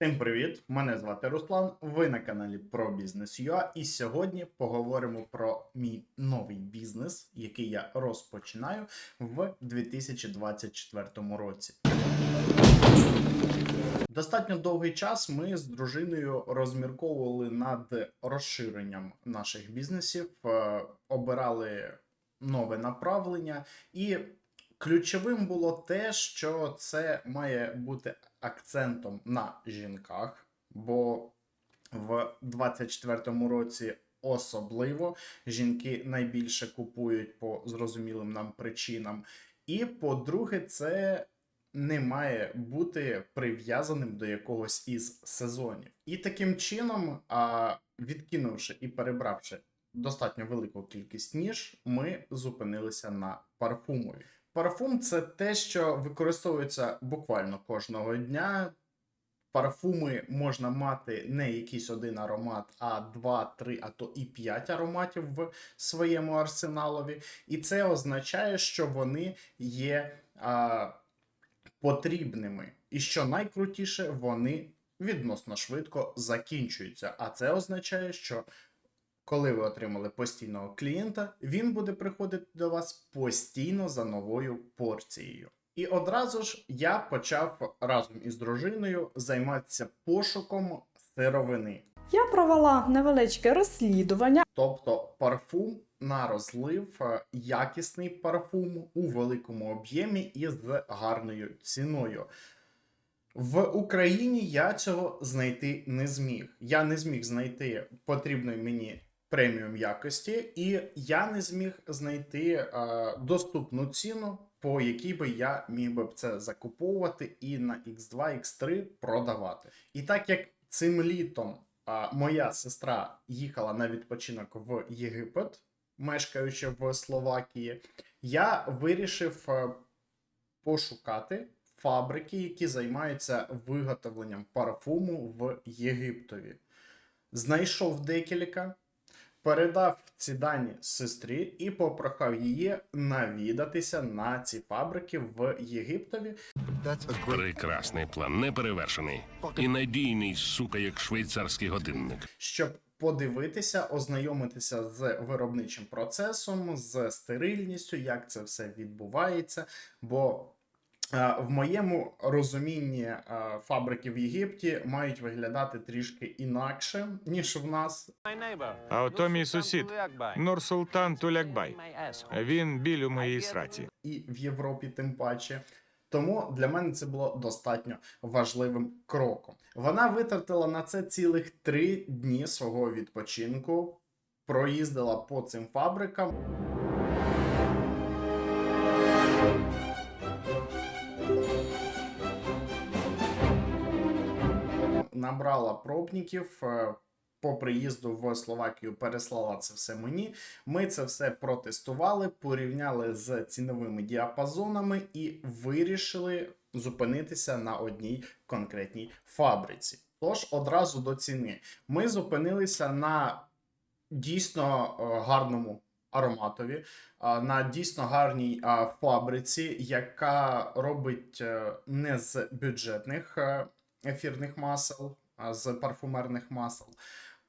Всім привіт! Мене звати Руслан. Ви на каналі про бізнес UA, і сьогодні поговоримо про мій новий бізнес, який я розпочинаю в 2024 році. Достатньо довгий час ми з дружиною розмірковували над розширенням наших бізнесів, е, обирали нове направлення, і ключовим було те, що це має бути акцентом на жінках, бо в 24-му році особливо жінки найбільше купують по зрозумілим нам причинам. І по-друге, це не має бути прив'язаним до якогось із сезонів. І таким чином, відкинувши і перебравши достатньо велику кількість ніж, ми зупинилися на парфумові. Парфум це те, що використовується буквально кожного дня. Парфуми можна мати не якийсь один аромат, а два, три, а то і п'ять ароматів в своєму арсеналові. І це означає, що вони є а, потрібними. І що найкрутіше, вони відносно швидко закінчуються. А це означає, що коли ви отримали постійного клієнта, він буде приходити до вас постійно за новою порцією. І одразу ж я почав разом із дружиною займатися пошуком сировини, Я провела невеличке розслідування. тобто парфум на розлив, е, якісний парфум у великому об'ємі і з гарною ціною. В Україні я цього знайти не зміг. Я не зміг знайти потрібної мені преміум якості, і я не зміг знайти е, доступну ціну, по якій би я міг би це закуповувати і на X2, X3 продавати. І так як цим літом моя сестра їхала на відпочинок в Єгипет, мешкаючи в Словакії, я вирішив е, пошукати фабрики, які займаються виготовленням парфуму в Єгиптові. Знайшов декілька, передав ці дані сестрі і попрохав її навідатися на ці фабрики в Єгиптові, That's a great. Прекрасний план, неперевершений. І надійний, сука, як швейцарський годинник. щоб подивитися, ознайомитися з виробничим процесом, з стерильністю, як це все відбувається. Бо в моєму розумінні е, фабрики в Єгипті мають виглядати трішки інакше, ніж в нас. А ото мій сусід Нурсултан Тулякбай. Він біль у моїй сраці. і в Європі, тим паче. Тому для мене це було достатньо важливим кроком. Вона витратила на це цілих три дні свого відпочинку, проїздила по цим фабрикам. Набрала пробників. е, По приїзду в Словакію переслала це все мені. Ми це все протестували, порівняли з ціновими діапазонами і вирішили зупинитися на одній конкретній фабриці. Тож одразу до ціни. Ми зупинилися на дійсно е, гарному ароматові, на дійсно гарній фабриці, яка робить е, не з бюджетних е, ефірних масел, з парфумерних масел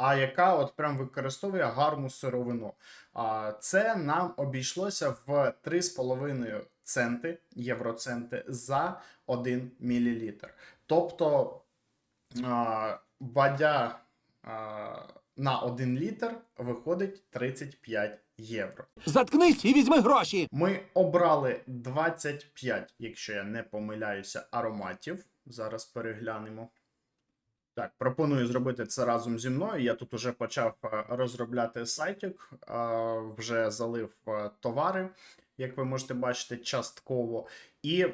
а яка от прям використовує гарну сировину. А, Це нам обійшлося в 3,5 центи, євроценти за 1 мл. Тобто бадя на 1 літр виходить 35 євро. Заткнись і візьми гроші. Ми обрали 25, якщо я не помиляюся, ароматів. Зараз переглянемо. Так, пропоную зробити це разом зі мною. Я тут вже почав е, розробляти сайтик, вже залив е, товари, як ви можете бачити, частково. І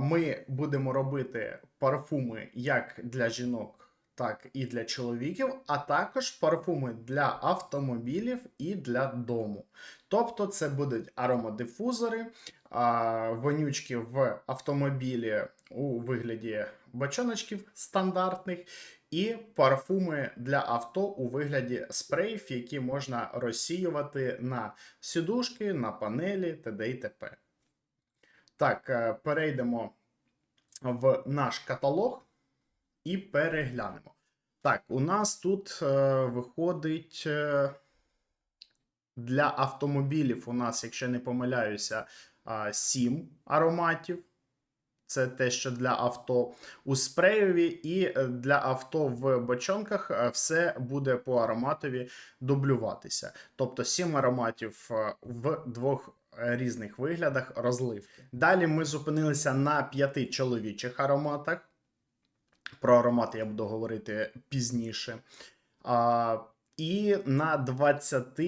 ми будемо робити парфуми як для жінок, так і для чоловіків, а також парфуми для автомобілів і для дому. Тобто, це будуть аромадифузори, вонючки в автомобілі у вигляді бочоночків стандартних, і парфуми для авто у вигляді спреїв, які можна розсіювати на сідушки, на панелі т.д. і т.п. Так, е, перейдемо в наш каталог. і переглянемо. Так, у нас тут е, виходить е, для автомобілів. У нас, якщо не помиляюся, 7 ароматів. Це те, що для авто у спреєві, і е, для авто в бочонках е, все буде по ароматові дублюватися. Тобто 7 ароматів е, в двох різних виглядах розливки. Далі ми зупинилися на п'яти чоловічих ароматах. Про аромати я буду говорити пізніше. А, і на 20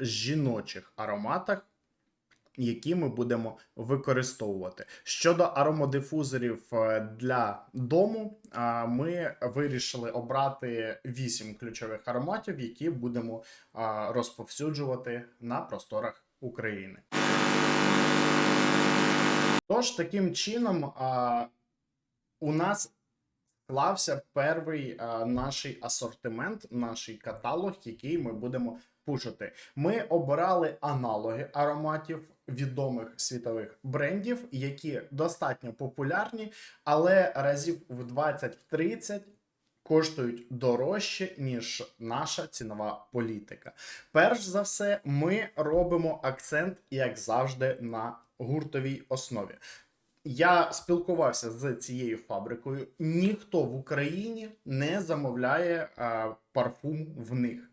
жіночих ароматах, які ми будемо використовувати. Щодо аромодифузорів е, для дому, ми вирішили обрати 8 ключових ароматів, які будемо розповсюджувати на просторах України. Тож, таким чином, у нас склався перший наш асортимент, наш каталог, який ми будемо пушити. Ми обирали аналоги ароматів відомих світових брендів, які достатньо популярні, але разів в 20-30 коштують дорожче, ніж наша цінова політика. Перш за все, ми робимо акцент, як завжди, на гуртовій основі. Я спілкувався з цією фабрикою. Ніхто в Україні не замовляє е, парфум в них.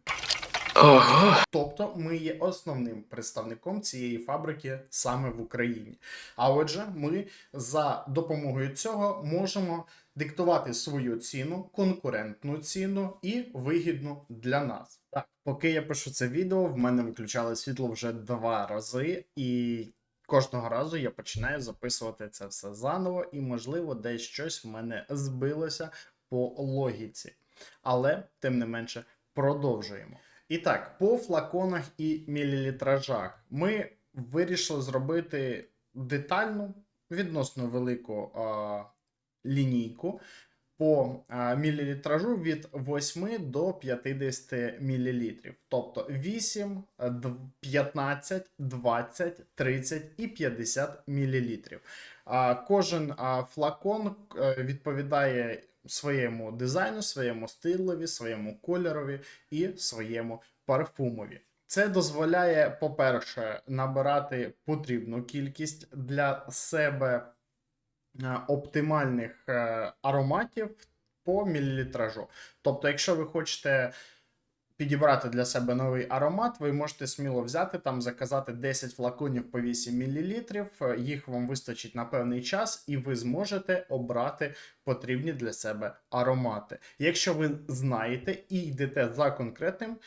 Тобто ми є основним представником цієї фабрики саме в Україні. А отже, ми за допомогою цього можемо диктувати свою ціну, конкурентну ціну і вигідну для нас. Так, поки я пишу це відео, в мене виключали світло вже два рази, і кожного разу я починаю записувати це все заново, і, можливо, десь щось в мене збилося по логіці. Але, тим не менше, продовжуємо. І так, по флаконах і мілілітражах ми вирішили зробити детальну, відносно велику а, лінійку по а, мілілітражу від 8 до 50 мл. Тобто 8, е, д- 15, 20, 30 і 50 мл. А, кожен а, флакон е, відповідає своєму дизайну, своєму стилові, своєму кольорові і своєму парфумові. Це дозволяє, по-перше, набирати потрібну кількість для себе е, оптимальних е, ароматів по мілілітражу. Тобто, якщо ви хочете підібрати для себе новий аромат, ви можете сміло взяти там, заказати 10 флаконів по 8 мл, їх вам вистачить на певний час, і ви зможете обрати потрібні для себе аромати. Якщо ви знаєте і йдете за конкретним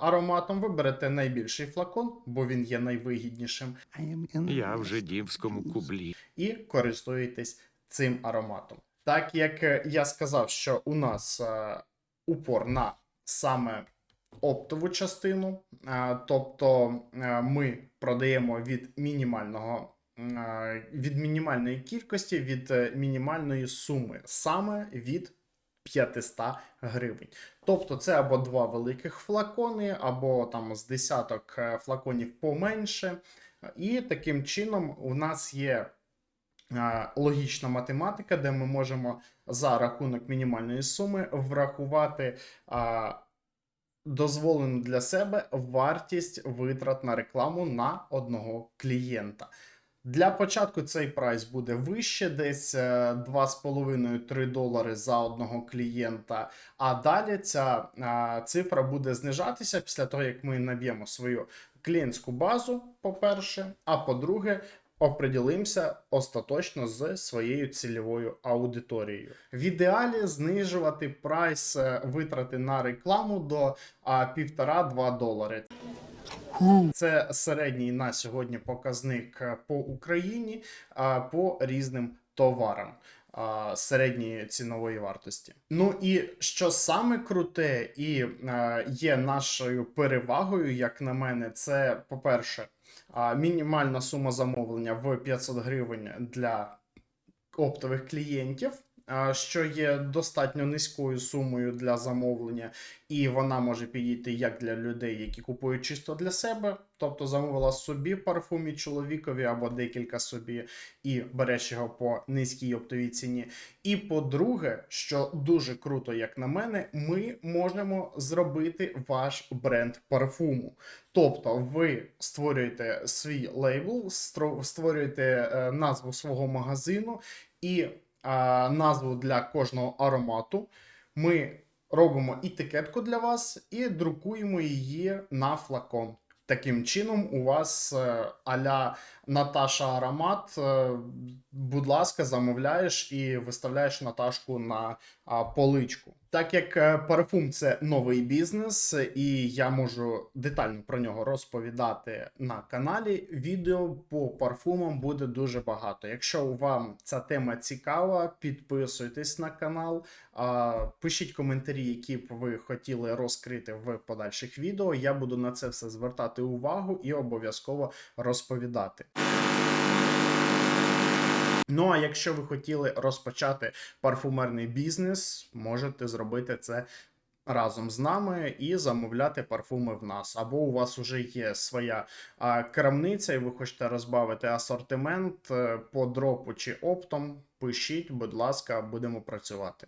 ароматом, ви берете найбільший флакон, бо він є найвигіднішим, Я в жидівському кублі. і користуєтесь цим ароматом. Так як е, я сказав, що у нас е, упор на саме оптову частину, е, тобто е, ми продаємо від мінімального. е, Від мінімальної кількості, від мінімальної суми, саме від 500 гривень. Тобто це або два великих флакони, або там з десяток флаконів поменше. І таким чином у нас є логічна математика, де ми можемо за рахунок мінімальної суми врахувати дозволену для себе вартість витрат на рекламу на одного клієнта. Для початку цей прайс буде вище, десь е, 2,5-3 долари за одного клієнта. А далі ця е, цифра буде знижатися після того, як ми наб'ємо свою клієнтську базу, по-перше, а по-друге, оприділимося остаточно з своєю цільовою аудиторією. В ідеалі знижувати прайс е, витрати на рекламу до а, 1,5-2 долари. Це середній на сьогодні показник е, по Україні по різним товарам середньої цінової вартості. Ну і що саме круте і е, є нашою перевагою, як на мене, це по-перше, а, мінімальна сума замовлення в 500 гривень для оптових клієнтів. Що є достатньо низькою сумою для замовлення, і вона може підійти як для людей, які купують чисто для себе, тобто замовила собі парфум і чоловікові або декілька собі, і береш його по низькій оптовій ціні. І по-друге, що дуже круто, як на мене, ми можемо зробити ваш бренд парфуму. Тобто, ви створюєте свій лейбл, створюєте е, назву свого магазину і назву для кожного аромату. Ми робимо етикетку для вас і друкуємо її на флакон. Таким чином, у вас е, аля Наташа Аромат. е, Будь ласка, замовляєш і виставляєш Наташку на поличку. Так як е, парфум це новий бізнес, і я можу детально про нього розповідати на каналі. Відео по парфумам буде дуже багато. Якщо вам ця тема цікава, підписуйтесь на канал, пишіть коментарі, які б ви хотіли розкрити в подальших відео. Я буду на це все звертати увагу і обов'язково розповідати. Ну а якщо ви хотіли розпочати парфумерний бізнес, можете зробити це разом з нами і замовляти парфуми в нас. Або у вас вже є своя крамниця, і ви хочете розбавити асортимент е, по дропу чи оптом. Пишіть, будь ласка, будемо працювати.